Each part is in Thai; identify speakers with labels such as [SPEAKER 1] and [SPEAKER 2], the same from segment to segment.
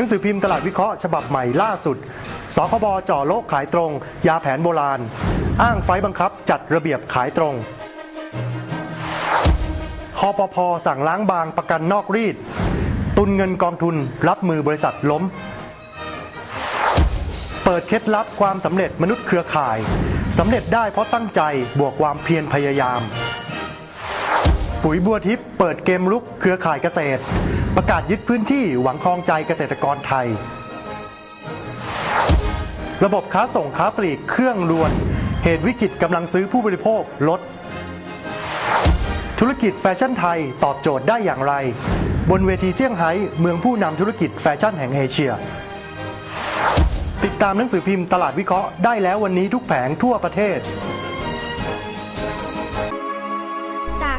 [SPEAKER 1] นังสือพิมพ์ตลาดวิเคราะห์ฉบับใหม่ล่าสุด สคบจ่อโลกขายตรง ยาแผนโบราณ อ้างไฟบังคับจัดระเบียบขายตรงคอปพสั่งล้างบางประกันนอกรีด ตุนเงินกองทุนรับมือบริษัทล้ม เปิดเคล็ดลับความสำเร็จมนุษย์เครือข่ายสำเร็จได้เพราะตั้งใจบวกความเพียรพยายาม ปุ๋ยบัวทิพย์เปิดเกมลุกเครือข่ายเกษตร ประกาศยึดพื้นที่หวังครองใจเกษตรกรไทย ระบบค้าส่งค้าปลีกเครื่องรวน เหตุวิกฤตกำลังซื้อผู้บริโภคลด ธุรกิจแฟชั่นไทยตอบโจทย์ได้อย่างไร บนเวทีเซี่ยงไฮ้เมืองผู้นำธุรกิจแฟชั่นแห่งเอเชีย ติดตามหนังสือพิมพ์ตลาดวิเคราะห์ได้แล้ววันนี้ทุกแผงทั่วประเทศ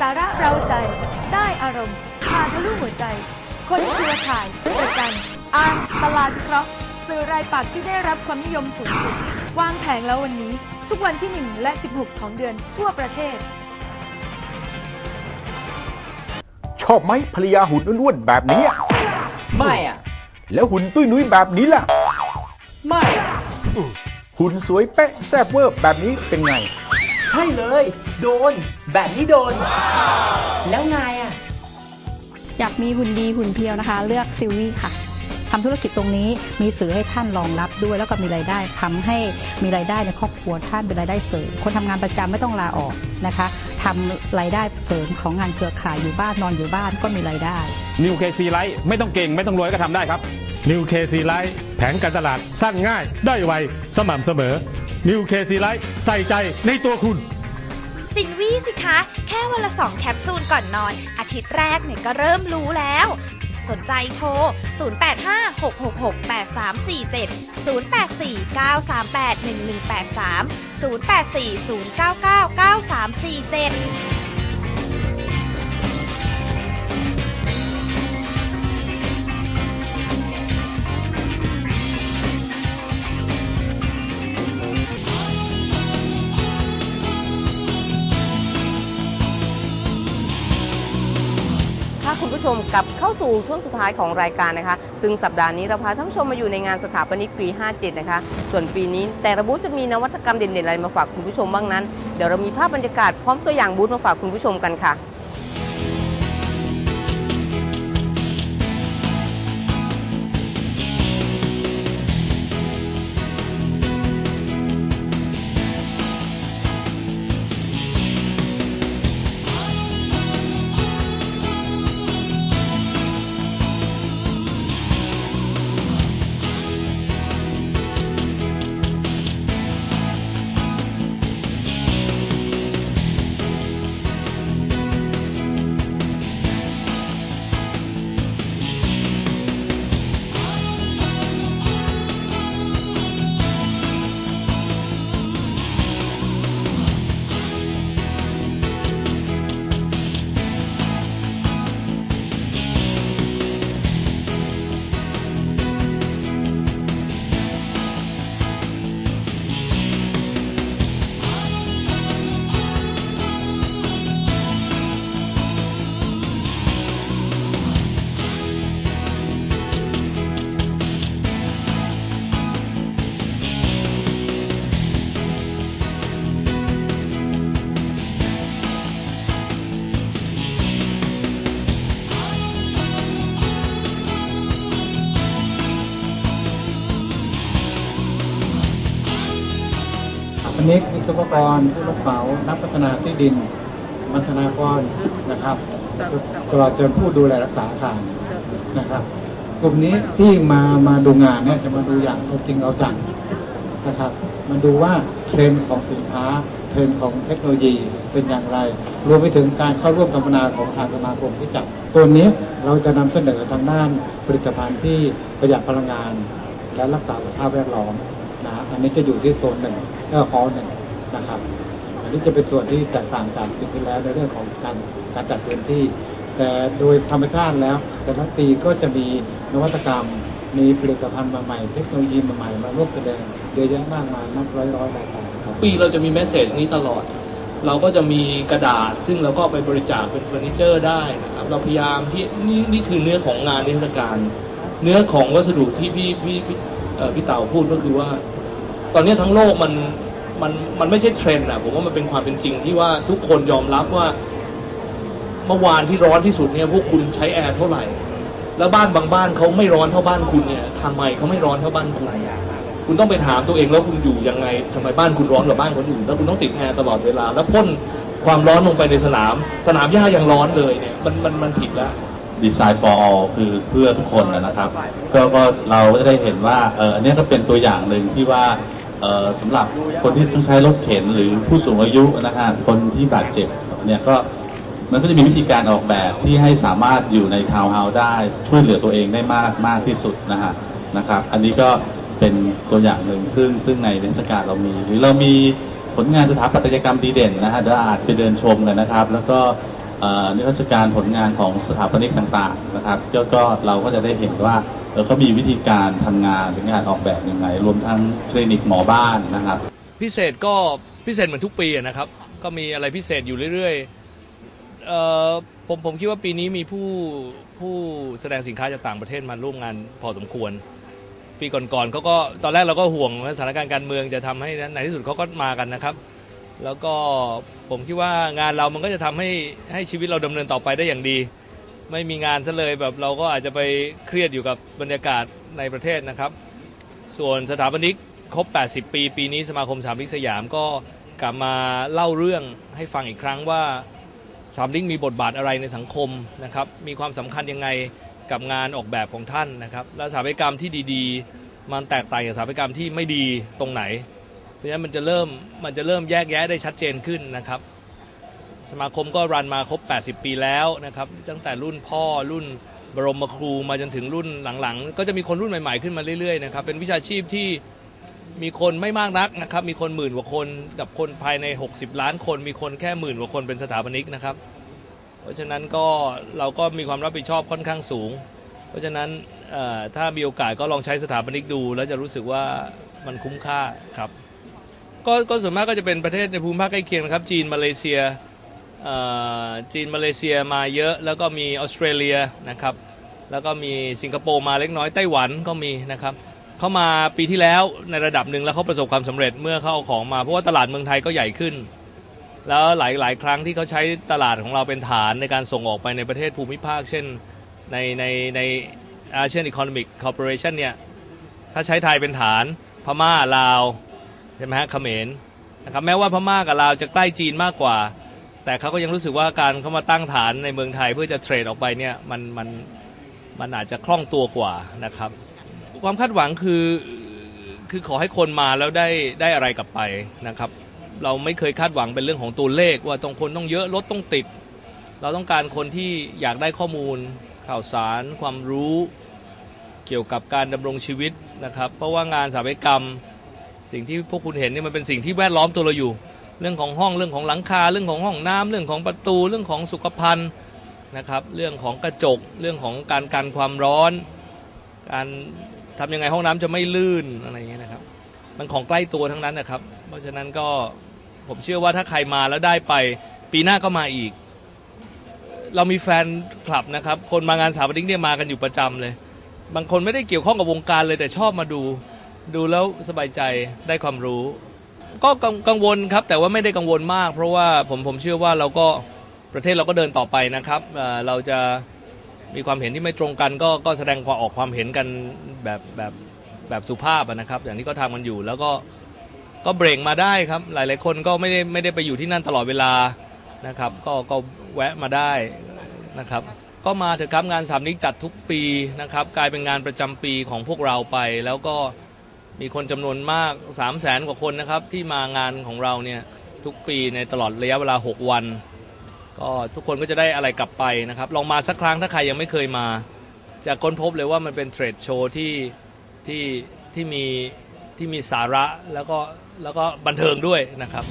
[SPEAKER 2] สาระเราใจ ได้อารมณ์พาทะลุหัวใจ คนเครือข่ายประกันอ่านตลาดวิเคราะห์สื่อรายปักษ์ที่ได้รับความนิยมสูงสุด วางแผงแล้ววันนี้ ทุกวันที่ 1 และ 16 ของเดือนทั่วประเทศ
[SPEAKER 3] ชอบไหมภรรยาหุ่นอ้วนๆแบบนี้อะ
[SPEAKER 4] ไม่อะ
[SPEAKER 3] แล้วหุ่นตุ้ยนุ้ยแบบนี้ล่ะ
[SPEAKER 4] ไม่อะ
[SPEAKER 3] หุ่นสวยเป๊ะแซ่บเวอร์แบบนี้เป็นไง
[SPEAKER 4] ใช่เลย โดน แบบนี้โดน แล้วนายอะ
[SPEAKER 5] อยากมีหุ่นดีหุ่นเพรียวนะคะ เลือกซิลวี่ค่ะทำธุรกิจตรงนี้มีสื่อให้ท่านรองรับด้วย แล้วก็มีรายได้ทำให้มีรายได้ในครอบครัวท่านเป็นรายได้เสริม คนทำงานประจำไม่ต้องลาออกนะคะทำรายได้เสริมของงานเครือข่ายอยู่บ้านนอนอยู่บ้านก็มีรายได้
[SPEAKER 6] นิวเคซีไลท์ไม่ต้องเก่งไม่ต้องรวยก็ทำได้ครับ
[SPEAKER 7] นิวเคซีไลท์แผนการตลาดสั้นง่ายได้ไวสม่ำเสมอ นิวเคซีไลท์ใส่ใจในตัวคุณ
[SPEAKER 8] สินวี่สิคะ แค่วันละสองแคปซูลก่อนนอน อาทิตย์แรกเนี่ยก็เริ่มรู้แล้ว สนใจโทร
[SPEAKER 9] 0856668347 0849381183 0840999347 ผู้ชมกับเข้าสู่ช่วงสุดท้ายของรายการนะคะ ซึ่งสัปดาห์นี้เราพาท่านผู้ชมมาอยู่ในงานสถาปนิกปี 57 นะคะ ส่วนปีนี้แต่ละบูธจะมีนวัตกรรมเด่นๆอะไรมาฝากคุณผู้ชมบ้างนั้น เดี๋ยวเรามีภาพบรรยากาศพร้อมตัวอย่างบูธมาฝากคุณผู้ชมกันค่ะ
[SPEAKER 10] อันนี้วิศวกรผู้รับเหมานักพัฒนาที่ดินมัฒนากรนะครับตลอดจนผู้ดูแลรักษาอาคารนะครับกลุ่มนี้ที่มามาดูงานเนี่ยจะมาดูอย่างเอาจริงเอาจังนะครับมันดูว่าเทรนด์ของสินค้าเทรนด์ของเทคโนโลยีเป็นอย่างไร รวมไปถึงการเข้าร่วมสัมมนาของทางสมาคมที่จัดส่วนนี้เราจะนำเสนอทางด้านผลิตภัณฑ์ที่ประหยัดพลังงาน และรักษาสภาพแวดล้อม นะอันนี้จะอยู่ที่โซนหนึ่งเออคอหนึ่งนะครับ อันนี้จะเป็นส่วนที่แตกต่างจากปีที่แล้วในเรื่องของการการจัดพื้นที่ แต่โดยธรรมชาติแล้ว แต่ละปีก็จะมีนวัตกรรมมีผลิตภัณฑ์ใหม่เทคโนโลยีใหม่มาร่วมแสดงเยอะแยะมากมายนับร้อยร้อยรายการครับ
[SPEAKER 11] ปีเราจะมีแมสเซจนี้ตลอด เราก็จะมีกระดาษ ซึ่งเราก็ไปบริจาคเป็นเฟอร์นิเจอร์ได้นะครับ เราพยายามที่นี่นี่คือเนื้อของงานนิทศการเนื้อของวัสดุที่พี่พี่ พี่เต่าพูดก็คือว่า ตอนนี้ทั้งโลกมันมันมันไม่ใช่เทรนด์อะผมว่ามันเป็นความเป็นจริงที่ว่าทุกคนยอมรับว่า เมื่อวานที่ร้อนที่สุดเนี่ยพวกคุณใช้แอร์เท่าไหร่ แล้วบ้านบางบ้านเขาไม่ร้อนเท่าบ้านคุณเนี่ยทำไมเขาไม่ร้อนเท่าบ้านคุณคุณต้องไปถามตัวเองแล้วคุณอยู่ยังไงทำไมบ้านคุณร้อนกว่าบ้านคนอื่นแล้วคุณต้องติดแอร์ตลอดเวลา แล้วพ่นความร้อนลงไปในสนาม สนามหญ้ายังร้อนเลยเนี่ยมันมันมันผิดแล้ว
[SPEAKER 12] ดีไซน์ for all คือเพื่อทุกคนนะครับ ก็ก็เราก็จะได้เห็นว่าเอออันนี้ก็เป็นตัวอย่างหนึ่งที่ว่าเออสำหรับคนที่ต้องใช้รถเข็นหรือผู้สูงอายุนะฮะคนที่บาดเจ็บเนี่ยก็มันก็จะมีวิธีการออกแบบที่ให้สามารถอยู่ในทาวน์เฮาส์ได้ช่วยเหลือตัวเองได้มากมากที่สุดนะฮะนะครับ อันนี้ก็เป็นตัวอย่างหนึ่งซึ่งซึ่งในนิทศการเรามี หรือเรามีผลงานสถาปัตยกรรมดีเด่นนะฮะเดี๋ยวอาจไปเดินชมกันนะครับ แล้วก็ นิทรรศการผลงานของสถาปนิกต่างๆนะครับก็ก็เราก็จะได้เห็นว่าเออเขามีวิธีการทำงานหรืองานออกแบบยังไง รวมทั้งคลินิกหมอบ้านนะครับ
[SPEAKER 11] พิเศษก็พิเศษเหมือนทุกปีนะครับ ก็มีอะไรพิเศษอยู่เรื่อยๆเอ่อผมผมคิดว่าปีนี้มีผู้ผู้แสดงสินค้าจากต่างประเทศมาร่วมงานพอสมควร ปีก่อนๆเขาก็ตอนแรกเราก็ห่วงสถานการณ์การเมืองจะทำให้ในที่สุดเขาก็มากันนะครับ แล้วก็ผมคิดว่างานเรามันก็จะทำให้ให้ชีวิตเราดำเนินต่อไปได้อย่างดี ไม่มีงานซะเลยแบบเราก็อาจจะไปเครียดอยู่กับบรรยากาศในประเทศนะครับ ส่วนสถาปนิกครบ 80 ปี ปีนี้สมาคมสาปนิกสยามก็กลับมาเล่าเรื่องให้ฟังอีกครั้งว่าสาปนิกมีบทบาทอะไรในสังคมนะครับ มีความสำคัญยังไงกับงานออกแบบของท่านนะครับ และสถาปัตยกรรมที่ดีๆ มันแตกต่างจากสถาปัตยกรรมที่ไม่ดีตรงไหน เพราะฉะนั้นมันจะเริ่มมันจะเริ่มแยกแยะได้ชัดเจนขึ้นนะครับ สมาคมก็รันมาครบ 80 ปีแล้วนะครับ ตั้งแต่รุ่นพ่อรุ่นบรมครูมาจนถึงรุ่นหลังๆ ก็จะมีคนรุ่นใหม่ๆขึ้นมาเรื่อยๆนะครับเป็นวิชาชีพที่มีคนไม่มากนักนะครับ มีคนหมื่นกว่าคนกับคนภายใน 60 ล้านคน มีคนแค่หมื่นกว่าคนเป็นสถาปนิกนะครับ เพราะฉะนั้นก็เราก็มีความรับผิดชอบค่อนข้างสูง เพราะฉะนั้นถ้ามีโอกาสก็ลองใช้สถาปนิกดู แล้วจะรู้สึกว่ามันคุ้มค่าครับ ก็ก็ส่วนมากก็จะเป็นประเทศในภูมิภาคใกล้เคียงนะครับจีนมาเลเซียเอ่อจีนมาเลเซียมาเยอะแล้วก็มีออสเตรเลียนะครับแล้วก็มีสิงคโปร์มาเล็กน้อยไต้หวันก็มีนะครับเขามาปีที่แล้วในระดับหนึ่งแล้วเขาประสบความสำเร็จเมื่อเขาเอาของมา เพราะว่าตลาดเมืองไทยก็ใหญ่ขึ้น แล้วหลายหลายครั้งที่เขาใช้ตลาดของเราเป็นฐานในการส่งออกไปในประเทศภูมิภาค เช่นในในในอาเซียนอีโคโนมิกคอร์ปอเรชันเนี่ยถ้าใช้ไทยเป็นฐานพม่าลาว ช่ไหมฮะเขมรนะครับแม้ว่าพม่ากับลาวจะใกล้จีนมากกว่า แต่เขาก็ยังรู้สึกว่าการเข้ามาตั้งฐานในเมืองไทยเพื่อจะเทรดออกไปเนี่ยมันมันมันอาจจะคล่องตัวกว่านะครับ ความคาดหวังคือคือขอให้คนมาแล้วได้ได้อะไรกลับไปนะครับ เราไม่เคยคาดหวังเป็นเรื่องของตัวเลขว่าตรงคนต้องเยอะรถต้องติด เราต้องการคนที่อยากได้ข้อมูลข่าวสาร ความรู้เกี่ยวกับการดำรงชีวิตนะครับ เพราะว่างานสถาปัตยกรรม สิ่งที่พวกคุณเห็นเนี่ยมันเป็นสิ่งที่แวดล้อมตัวเราอยู่ เรื่องของห้องเรื่องของหลังคา เรื่องของห้องน้ำเรื่องของประตูเรื่องของสุขภัณฑ์นะครับเรื่องของกระจกเรื่องของการกันความร้อน การทำยังไงห้องน้ำจะไม่ลื่นอะไรอย่างเงี้ยนะครับมันของใกล้ตัวทั้งนั้นนะครับ เพราะฉะนั้นก็ผมเชื่อว่าถ้าใครมาแล้วได้ไปปีหน้าก็มาอีก เรามีแฟนคลับนะครับ คนมางานสถาปนิกเนี่ยมากันอยู่ประจำเลย บางคนไม่ได้เกี่ยวข้องกับวงการเลยแต่ชอบมาดู ดูแล้วสบายใจได้ความรู้ ก็กังกังวลครับ แต่ว่าไม่ได้กังวลมาก เพราะว่าผมผมเชื่อว่าเราก็ประเทศเราก็เดินต่อไปนะครับเอ่อเราจะมีความเห็นที่ไม่ตรงกันก็ก็แสดงความออกความเห็นกันแบบแบบแบบสุภาพอะนะครับ อย่างที่เขาทำกันอยู่แล้วก็ก็เบรกมาได้ครับ หลายๆคนก็ไม่ได้ไม่ได้ไปอยู่ที่นั่นตลอดเวลานะครับ ก็ก็แวะมาได้นะครับ ก็มาเถอะครับงานสามนิกจัดทุกปีนะครับ กลายเป็นงานประจำปีของพวกเราไปแล้วก็ มีคนจำนวนมาก 3 0 0แสนกว่าคนนะครับที่มางานของเราเนี่ยทุกปีในตลอดระยะเวลา 6 วัน ก็ทุกคนก็จะได้อะไรกลับไปนะครับ ลองมาสักครั้งถ้าใครยังไม่เคยมา จะค้นพบเลยว่ามันเป็นเทรดโชว์ที่ที่ที่มีที่มีสาระแล้วก็แล้วก็บันเทิงด้วยนะครับ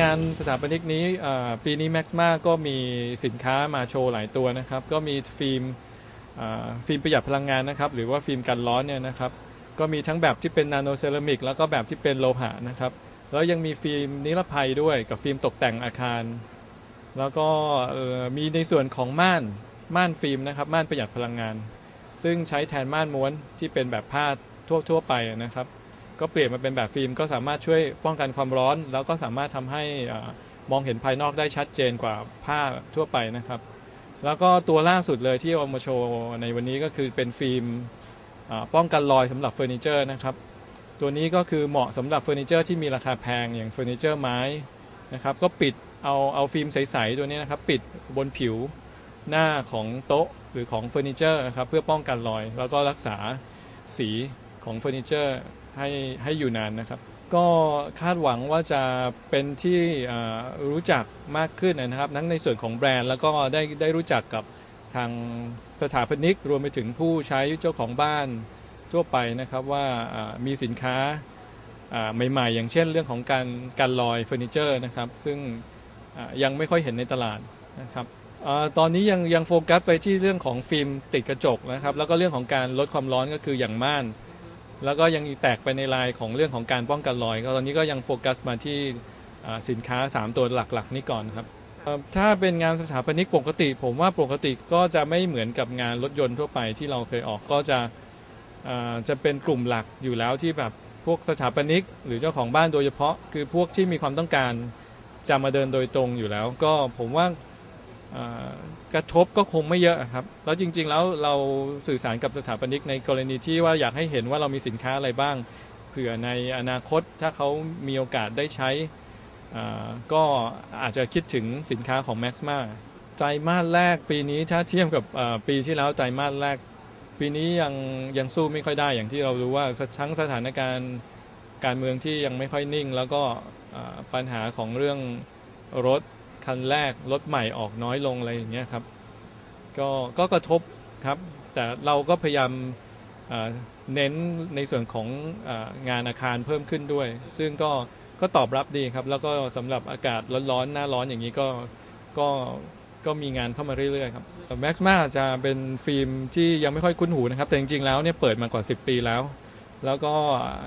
[SPEAKER 13] งานสถาปนิกนี้ปีนี้แม็กซ์มาก็มีสินค้ามาโชว์หลายตัวนะครับ ก็มีฟิล์มฟิล์มประหยัดพลังงานนะครับ หรือว่าฟิล์มกันร้อนเนี่ยนะครับ ก็มีทั้งแบบที่เป็นนาโนเซรามิกแล้วก็แบบที่เป็นโลหะนะครับ แล้วยังมีฟิล์มนิรภัยด้วยกับฟิล์มตกแต่งอาคาร แล้วก็มีในส่วนของม่านม่านฟิล์มนะครับ ม่านประหยัดพลังงาน ซึ่งใช้แทนม่านม้วนที่เป็นแบบผ้าทั่วทั่วๆไปนะครับ ก็เปลี่ยนมาเป็นแบบฟิล์มก็สามารถช่วยป้องกันความร้อน แล้วก็สามารถทำให้มองเห็นภายนอกได้ชัดเจนกว่าผ้าทั่วไปนะครับ แล้วก็ตัวล่าสุดเลยที่เอามาโชว์ในวันนี้ก็คือเป็นฟิล์มป้องกันรอยสำหรับเฟอร์นิเจอร์นะครับ ตัวนี้ก็คือเหมาะสำหรับเฟอร์นิเจอร์ที่มีราคาแพงอย่างเฟอร์นิเจอร์ไม้นะครับก็ปิดเอาเอาฟิล์มใสๆตัวนี้นะครับปิดบนผิวหน้าของโต๊ะหรือของเฟอร์นิเจอร์นะครับเพื่อป้องกันรอย แล้วก็รักษาสีของเฟอร์นิเจอร์ ให้ให้อยู่นานนะครับ ก็คาดหวังว่าจะเป็นที่รู้จักมากขึ้นนะครับ ทั้งในส่วนของแบรนด์แล้วก็ได้ได้รู้จักกับทางสถาปนิกรวมไปถึงผู้ใช้เจ้าของบ้านทั่วไปนะครับว่ามีสินค้าใหม่ๆ อย่างเช่นเรื่องของการกันรอยเฟอร์นิเจอร์นะครับ ซึ่งยังไม่ค่อยเห็นในตลาดนะครับอตอนนี้ยังยังโฟกัสไปที่เรื่องของฟิล์มติดกระจกนะครับ แล้วก็เรื่องของการลดความร้อนก็คืออย่างม่าน แล้วก็ยังแตกไปในลายของเรื่องของการป้องกันรอย ก็ตอนนี้ก็ยังโฟกัสมาที่สินค้า 3 ตัวหลักๆ นี้ก่อนครับ ถ้าเป็นงานสถาปนิกปกติ ผมว่าปกติก็จะไม่เหมือนกับงานรถยนต์ทั่วไปที่เราเคยออกก็จะจะเป็นกลุ่มหลักอยู่แล้วที่แบบพวกสถาปนิก หรือเจ้าของบ้านโดยเฉพาะ คือพวกที่มีความต้องการจะมาเดินโดยตรงอยู่แล้ว ก็ผมว่า กระทบก็คงไม่เยอะครับ แล้วจริง ๆ แล้วเราสื่อสารกับสถาปนิกในกรณีที่ว่าอยากให้เห็นว่าเรามีสินค้าอะไรบ้าง เผื่อในอนาคตถ้าเขามีโอกาสได้ใช้ก็อาจจะคิดถึงสินค้าของ Max มาไตรมาสแรกปีนี้ถ้าเทียบกับปีที่แล้วไตรมาสแรก ปีนี้ยังยังสู้ไม่ค่อยได้อย่างที่เรารู้ว่าทั้งสถานการณ์การเมืองที่ยังไม่ค่อยนิ่ง แล้วก็ปัญหาของเรื่องรถ คันแรกรถใหม่ออกน้อยลงอะไรอย่างเงี้ยครับก็ก็กระทบครับ แต่เราก็พยายามเน้นในส่วนขององานอาคารเพิ่มขึ้นด้วย ซึ่งก็ก็ตอบรับดีครับ แล้วก็สำหรับอากาศร้อนๆหน้าร้อนอย่างนี้ก็ก็ก็มีงานเข้ามาเรื่อยๆครับแม็กซ์มาจะเป็นฟิล์มที่ยังไม่ค่อยคุ้นหูนะครับ แต่จริงๆแล้วเนี่ยเปิดมากว่า 10 ปีแล้ว แล้วก็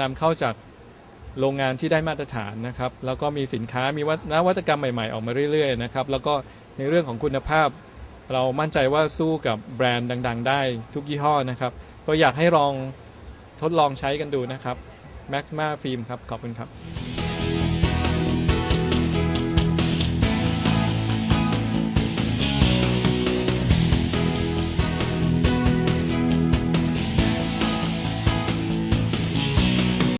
[SPEAKER 13] นำเข้าจาก โรงงานที่ได้มาตรฐานนะครับ แล้วก็มีสินค้ามีวัฒนวัตกรรมใหม่ๆ ออกมาเรื่อยๆนะครับ แล้วก็ในเรื่องของคุณภาพ เรามั่นใจว่าสู้กับแบรนด์ดัง ๆ ได้ทุกยี่ห้อนะครับ ก็อยากให้ลองทดลองใช้กันดูนะครับ Maxma Film ครับ ขอบคุณครับ